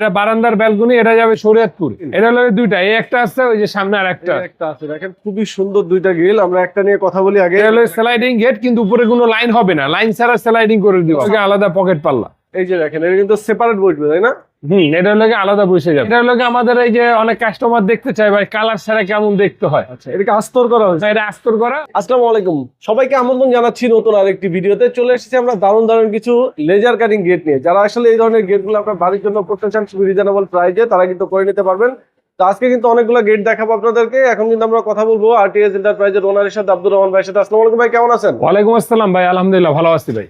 এটা বারান্দার ব্যালকনি এটা যাবে শরীয়তপুর। এটা হলো দুইটা এই একটা আছে ওই যে সামনে আর একটা। একটা আছে দেখেন খুবই সুন্দর দুইটা গ্রিল। আমরা একটা নিয়ে কথা বলি আগে। এটা হলো স্লাইডিং গেট কিন্তু উপরে কোনো লাইন হবে না। লাইন ছাড়া স্লাইডিং করে দিব। ওকে আলাদা পকেট পাল্লা। এই যে দেখেন এটা কিন্তু সেপারেট বসবে তাই না? হুম এটা হলো আলাদা বসে যাবে এটা আমাদের এই যে অনেক কাস্টমার দেখতে চায় ভাই কালার ছাড়া কেমন দেখতে হয়? আচ্ছা। এটাকে আস্তর করা হয়েছে। এটা আস্তর করা। আসসালামু আলাইকুম। সবাইকে আমন্ত্রণ জানাচ্ছি নতুন আরেকটি ভিডিওতে। চলে এসেছি আমরা দারুণ দারুণ কিছু লেজার কাটিং গেট নিয়ে। যারা আসলে এই ধরনের গেটগুলো আপনার বাড়ির জন্য করতে চান রিজনেবল প্রাইজে তারা কিন্তু করে নিতে পারবেন। তো আজকে কিন্তু অনেকগুলো গেট দেখাবো আপনাদেরকে। এখন কিন্তু আমরা কথা বলব আরটিএস এন্টারপ্রাইজের ওনারের সাথে আব্দুর রহমান ভাইয়ের সাথে। আসসালামু আলাইকুম ভাই কেমন আছেন? ওয়ালাইকুম আসসালাম ভাই আলহামদুলিল্লাহ ভালো আছি ভাই।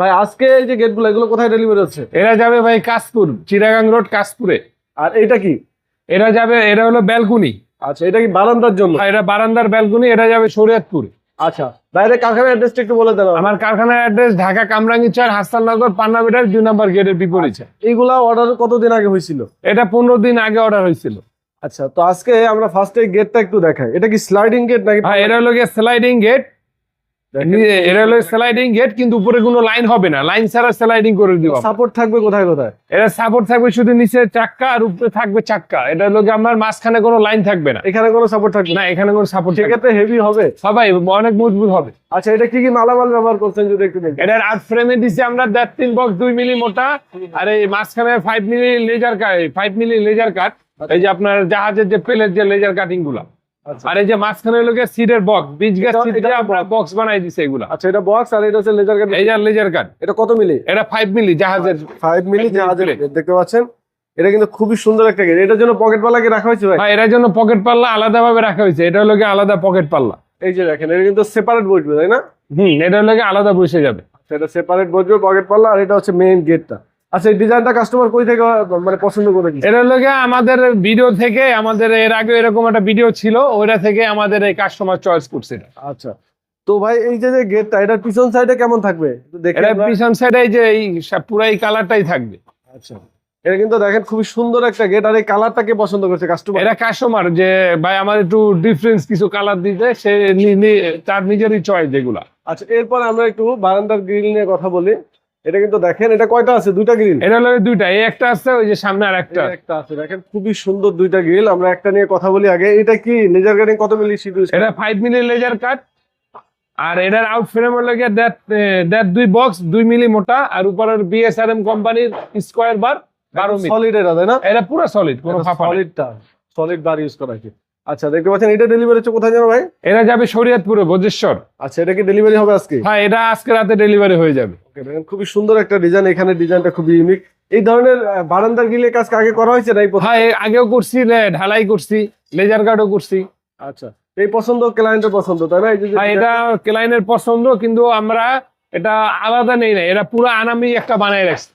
ভাই আজকে এই যে গেটগুলো এগুলো কোথায় ডেলিভারি হচ্ছে? এরা যাবে ভাই কাশপুর চিরাগাং রোড কাশপুরে। আর এটা কি? এরা যাবে এটা হলো ব্যালকনি আচ্ছা এটা কি বারান্দার জন্য? এটা বারান্দার ব্যালকনি এটা যাবে শরীয়তপুর। আচ্ছা বাইরে কারখানার অ্যাড্রেসটা একটু বলে দেন আমার। কারখানার অ্যাড্রেস ঢাকা কামরাঙ্গীরচর হাসাননগর পান্নাবিটার দুই নম্বর গেটের বিপরীতে। এইগুলা অর্ডার কতদিন আগে হয়েছিল? এটা পনেরো দিন আগে অর্ডার হয়েছিল। আচ্ছা তো আজকে আমরা ফার্স্টে গেটটা একটু দেখাই। এটা কি স্লাইডিং গেট নাকি হ্যাঁ এটা হলো স্লাইডিং গেট এটা হলো স্লাইডিং গেট কিন্তু উপরে কোনো লাইন হবে না। লাইন ছাড়া স্লাইডিং করে দিব সাপোর্ট থাকবে কোথায় কোথায়? এটা সাপোর্ট থাকবে শুধু নিচে চাক্কা আর উপরে থাকবে চাক্কা। এটা হলো আমার মাঝখানে কোনো লাইন থাকবে না। এখানে কোনো সাপোর্ট থাকবে না? এখানে কোনো সাপোর্ট সেক্ষেত্রে হেভি হবে। সবাই অনেক মজবুত হবে। আচ্ছা এটা কি কি মালামাল ব্যবহার করছেন যদি একটু এটার আট ফ্রেমে দিছি আমরা দেড় তিন বক্স দুই মিলি মোটা। আর এই মাঝখানে five milli laser cut five milli laser cut এই যে আপনার জাহাজের যে পেলের যে লেজার কাটিংগুলা। আর এই যে মাঝখানে লোকে সিডের বক্স বীজ গাছ সিড দিয়ে আমরা বক্স বানাই দিছে এগুলা। আচ্ছা এটা বক্স আর এটা হচ্ছে লেজার কাট এই যে লেজার কাট এটা কত মিলি? এটা ফাইভ মিলি জাহাজের ফাইভ মিলি Five জাহাজের দেখতে পাচ্ছেন? এটা কিন্তু খুবই সুন্দর একটা গেট এটার জন্য পকেট পাল্লা কি রাখা হয়েছে ভাই? হ্যাঁ এটার জন্য পকেট পাল্লা আলাদা ভাবে রাখা হয়েছে। এটা হলো গিয়ে আলাদা পকেট পাল্লা এই যে দেখেন এটা কিন্তু সেপারেট বসবে তাই না? হুম এটা হলো গিয়ে আলাদা বসে যাবে। আচ্ছা এটা সেপারেট বসবে পকেট পাল্লা আর এটা হচ্ছে মেইন গেটটা আচ্ছা এই ডিজাইনটা কাস্টমার কই থেকে মানে পছন্দ করে এটা হলো আমাদের ভিডিও থেকে আমাদের এর আগে এরকম একটা ভিডিও ছিল ওইটা থেকে আমাদের এই কাস্টমার চয়েস করছে আচ্ছা তো ভাই এই যে যে গেটটা এটার পিছন সাইডে কেমন থাকবে? এটা পিছন সাইডে এই যে এই পুরো এই কালারটাই থাকবে। আচ্ছা এটা কিন্তু দেখেন খুবই সুন্দর একটা গেট আর এই কালারটাকে পছন্দ করছে কাস্টমার এটা কাস্টমার যে ভাই আমার একটু ডিফারেন্স কিছু কালার দিতে সে তার নিজেরই চয়েস যেগুলা। আচ্ছা এরপর আমরা একটু বারান্দার গ্রিল নিয়ে কথা বলি। এটা কিন্তু দেখেন এটা কয়টা আছে? দুইটা গ্রিল এটা হলো দুইটা এই একটা আছে ওই যে সামনে আর একটা। একটা আছে দেখেন খুবই সুন্দর দুইটা গ্রিল আমরা একটা নিয়ে কথা বলি আগে। এটা কি? লেজার কাটিং কত মিলি শীট এটা ফাইভ মিলি লেজার কাট আর এটার আউট ফ্রেম হলো গিয়ে দেড় দেড় দুই বক্স দুই মিলি মোটা। আর উপরের বিএসআরএম কোম্পানির স্কোয়ার বার বারো মিলি সলিড এটা তাই না? এটা পুরো সলিড কোনো ফাঁপা সলিডটা সলিড বার ইউজ করা কি। আচ্ছা দেখতে পাচ্ছেন এটা ডেলিভারি হচ্ছে কোথায় যাবে ভাই? এটা যাবে শরীয়তপুরে বজেশ্বর। আচ্ছা এটা কি ডেলিভারি হবে আজকে? হ্যাঁ এটা আজকে রাতে ডেলিভারি হয়ে যাবে। খুবই সুন্দর একটা ডিজাইন এখানে ডিজাইনটা খুবই ইউনিক এই ধরনের বারান্দার গ্রিলের কাজ আগে করা হয়েছে না হ্যাঁ আগেও করছি ঢালাই করছি লেজার কাটও করছি। আচ্ছা এই পছন্দ ক্লায়েন্টের পছন্দ তাই না? এই যে যে- হ্যাঁ এটা ক্লাইনের পছন্দ কিন্তু আমরা এটা আলাদা নেই না এটা পুরো আনামি একটা বানাই রাখছি।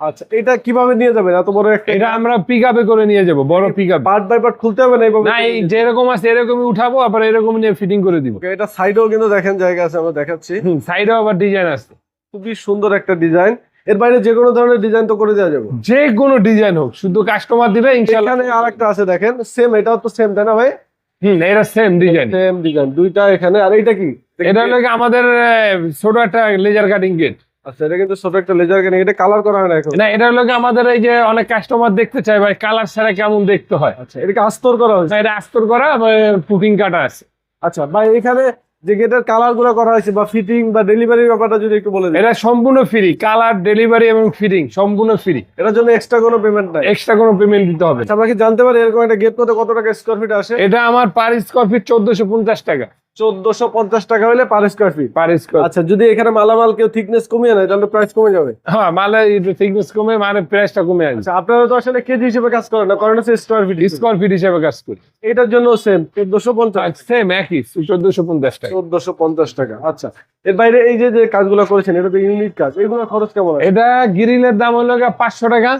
আচ্ছা এটা কীভাবে নিয়ে যাবেন? এত বড় একটা এটা আমরা পিক আপে করে নিয়ে যাব বড় pick up part by part খুলতে হবে না এইভাবে? না এই যেরকম আছে এরকমই উঠাবো আবার এরকম নিয়ে ফিটিং করে দিব। এটা সাইডেও কিন্তু দেখেন জায়গা আছে আমরা দেখাচ্ছি। সাইডেও আবার ডিজাইন আছে। খুবই সুন্দর একটা ডিজাইন এর বাইরে যে কোনো ধরনের ডিজাইন তো করে দেওয়া যাবে। যে কোনো ডিজাইন হোক শুধু কাস্টমার দিবে ইনশাল্লাহ এখানে আর একটা আছে দেখেন সেম এটাও তো সেম তাই না ভাই? হুম এটা সেম ডিজাইন সেম ডিজাইন দুইটা এখানে আর এইটা কি? এটা হলো আমাদের ছোট একটা লেজার কাটিং গেট আচ্ছা এটা কিন্তু ছোট একটা লেজার কেন এটা কালার করা হয় না এখন? না এটা হলো আমাদের এই যে অনেক কাস্টমার দেখতে চায় ভাই কালার ছাড়া কেমন দেখতে হয়? আচ্ছা এটাকে আস্তর করা হয়েছে? এটা আস্তর করা পুটিং কাটা আছে। আচ্ছা ভাই এখানে যে গেটের কালারগুলো করা হয়েছে বা ফিটিং বা ডেলিভারির ব্যাপারটা যদি একটু বলে এটা সম্পূর্ণ ফ্রি কালার ডেলিভারি এবং ফিটিং সম্পূর্ণ ফ্রি এটার জন্য এক্সট্রা কোনো পেমেন্ট নাই? এক্সট্রা কোনো পেমেন্ট দিতে হবে। আচ্ছা আমরা কি জানতে পারি এরকম একটা গেট কত টাকা স্কোয়ার ফিট আসে? এটা আমার পার স্কোয়ার ফিট চোদ্দশো পঞ্চাশ টাকা। চোদ্দশো পঞ্চাশ টাকা হলে per square feet per square আচ্ছা যদি এখানে মালামাল কেউ থিকনেস কমিয়ে নেয় তাহলে প্রাইস কমে যাবে? হ্যাঁ মালে থিকনেস কমে মানে প্রাইসটা কমে আসবে। আচ্ছা আপনারা তো আসলে কেজি হিসেবে কাজ করেন না করেন হচ্ছে স্কোয়ার ফিট স্কোয়ার ফিট হিসেবে কাজ করি। এটার জন্য সেম চোদ্দশো পঞ্চাশ। সেম একই চোদ্দশো পঞ্চাশ টাকা। চোদ্দশো পঞ্চাশ টাকা আচ্ছা। এর বাইরে এই যে কাজগুলো করেছেন এটা তো কাজ এগুলো খরচ কেমন এটা গ্রিলের দাম হলো পাঁচশো টাকা।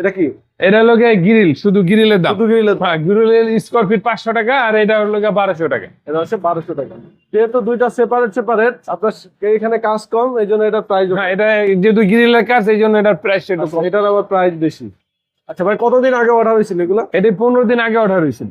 এটা কি? এটা হলো গ্রিল শুধু গ্রিলের দাম। শুধু গ্রিলের হ্যাঁ গ্রিলের স্কোয়ার ফিট পাঁচশো টাকা আর এটা হলো বারোশো টাকা। এটা হচ্ছে বারোশো টাকা। যেহেতু দুইটা সেপারেট সেপারেট আপনার এখানে কাজ কম এই জন্য এটা প্রাইস হ্যাঁ এটা যেহেতু গ্রিলের কাজ এই জন্য এটার প্রাইস একটু কম। এটার আবার প্রাইস বেশি। আচ্ছা ভাই কতদিন আগে অর্ডার হয়েছিল এগুলো? এটি পনেরো দিন আগে অর্ডার হয়েছিল।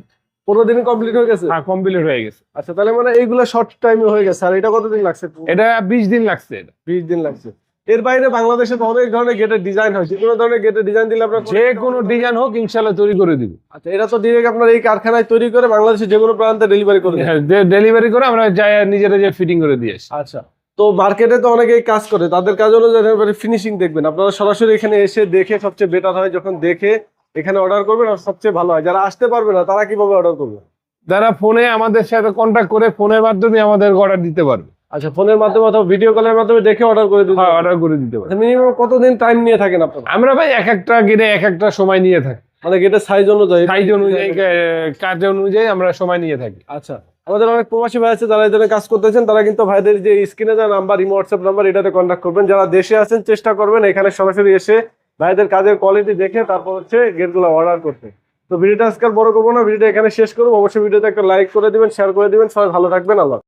পনেরো দিন কমপ্লিট হয়ে গেছে? হ্যাঁ কমপ্লিট হয়ে গেছে। আচ্ছা তাহলে মানে এইগুলো শর্ট টাইমে হয়ে গেছে। আর এটা কতদিন লাগছে? এটা বিশ দিন লাগছে। এটা বিশ দিন লাগছে। এর বাইরে বাংলাদেশে তো অনেক ধরনের গেটের ডিজাইন হয়। যে কোনো ধরনের গেটের ডিজাইন দিলে আপনার যে কোনো ডিজাইন হোক ইনশাল্লাহ তৈরি করে দিব। আচ্ছা এটা তো ডিরেক্ট আপনার এই কারখানায় তৈরি করে বাংলাদেশে যে কোনো প্রান্তে ডেলিভারি করে হ্যাঁ। ডেলিভারি করে আমরা যাই নিজেরা যে ফিটিং করে দিয়ে আসি। আচ্ছা তো মার্কেটে তো অনেকেই কাজ করে তাদের কাজ হলো যে ফিনিশিং দেখবেন। আপনারা সরাসরি এখানে এসে দেখে সবচেয়ে বেটার হয় যখন দেখে এখানে অর্ডার করবেন আর সবচেয়ে ভালো হয়। যারা আসতে পারবে না তারা কীভাবে অর্ডার করবে? যারা ফোনে আমাদের সাথে কন্ট্যাক্ট করে ফোনের মাধ্যমে আমাদের অর্ডার দিতে পারবে। আচ্ছা ফোনের মাধ্যমে অথবা ভিডিও কলের মাধ্যমে দেখে অর্ডার করে দিতে হ্যাঁ অর্ডার করে দিতে পারবে মিনিমাম কতদিন টাইম নিয়ে থাকেন আপনারা? আমরা ভাই এক একটা গেটে এক একটা সময় নিয়ে থাকি। মানে গেটের সাইজ অনুযায়ী? সাইজ অনুযায়ী কাজ অনুযায়ী আমরা সময় নিয়ে থাকি। আচ্ছা আমাদের অনেক প্রবাসী ভাই আছে যারা এই ধরনের কাজ করতেছেন তারা কিন্তু ভাইদের যে স্ক্রিনে যে নাম্বার ইমো হোয়াটসঅ্যাপ নাম্বার এটাতে কন্ট্যাক্ট করবেন। যারা দেশে আছেন চেষ্টা করবেন এখানে সরাসরি এসে ভাইদের কাজের কোয়ালিটি দেখে তারপর হচ্ছে গেটগুলো অর্ডার করতে। তো ভিডিওটা আজকাল বড় করব না ভিডিওটা এখানে শেষ করব। অবশ্যই ভিডিওতে একটা লাইক করে দিবেন শেয়ার করে দিবেন। সবাই ভালো থাকবেন আল্লাহ